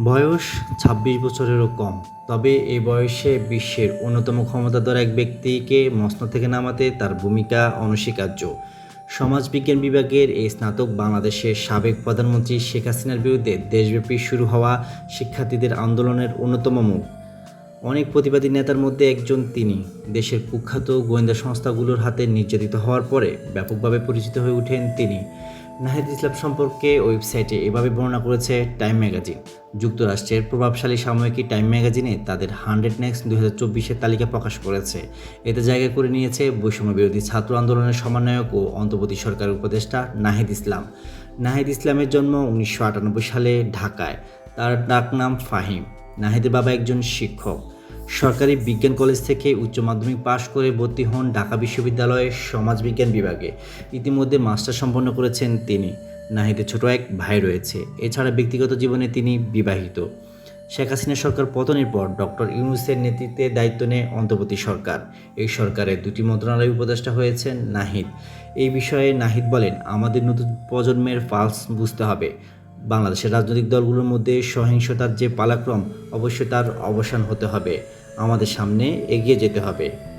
বয়স ২৬ বছরেরও কম। তবে এ বয়সে বিশ্বের অন্যতম ক্ষমতাধর এক ব্যক্তিকে মসনদ থেকে নামাতে তার ভূমিকা অনস্বীকার্য। সমাজবিজ্ঞান বিভাগের এই স্নাতক বাংলাদেশের সাবেক প্রধানমন্ত্রী শেখ হাসিনার বিরুদ্ধে দেশব্যাপী শুরু হওয়া শিক্ষার্থীদের আন্দোলনের অন্যতম মুখ। অনেক প্রতিবাদী নেতার মধ্যে একজন তিনি। দেশের কুখ্যাত গোয়েন্দা সংস্থাগুলোর হাতে নির্যাতিত হওয়ার পরে ব্যাপকভাবে পরিচিত হয়ে ওঠেন তিনি। নাহিদ ইসলাম সম্পর্কে ওয়েবসাইটে এভাবে বর্ণনা করেছে টাইম ম্যাগাজিন। যুক্তরাষ্ট্রের প্রভাবশালী সাময়িকী টাইম ম্যাগাজিনে তাদের হান্ড্রেড নেক্সট দুই হাজার চব্বিশের তালিকা প্রকাশ করেছে। এতে জায়গা করে নিয়েছে বৈষম্য বিরোধী ছাত্র আন্দোলনের সমন্বয়ক ও অন্তর্বর্তী সরকারের উপদেষ্টা নাহিদ ইসলাম। নাহিদ ইসলামের জন্ম উনিশশো আটানব্বই সালে ঢাকায়। তার ডাকনাম ফাহিম। নাহিদের বাবা একজন শিক্ষক। সরকারি বিজ্ঞান কলেজ থেকে উচ্চ মাধ্যমিক পাশ করে ভর্তি হন ঢাকা বিশ্ববিদ্যালয়ের সমাজবিজ্ঞান বিভাগে। ইতিমধ্যে মাস্টার সম্পন্ন করেছেন তিনি। নাহিদের ছোট এক ভাই রয়েছে। এছাড়া ব্যক্তিগত জীবনে তিনি বিবাহিত। শেখ হাসিনা সরকার পতনের পর ডক্টর ইউনুসের নেতৃত্বে দায়িত্ব নেয় অন্তর্বর্তী সরকার। এই সরকারের দুটি মন্ত্রণালয় উপদেষ্টা হয়েছেন নাহিদ। এই বিষয়ে নাহিদ বলেন, আমাদের নতুন প্রজন্মের পালস বুঝতে হবে। বাংলাদেশের রাজনৈতিক দলগুলোর মধ্যে সহিংসতার যে পালাক্রম, অবশ্যই তার অবসান হতে হবে। আমাদের সামনে এগিয়ে যেতে হবে।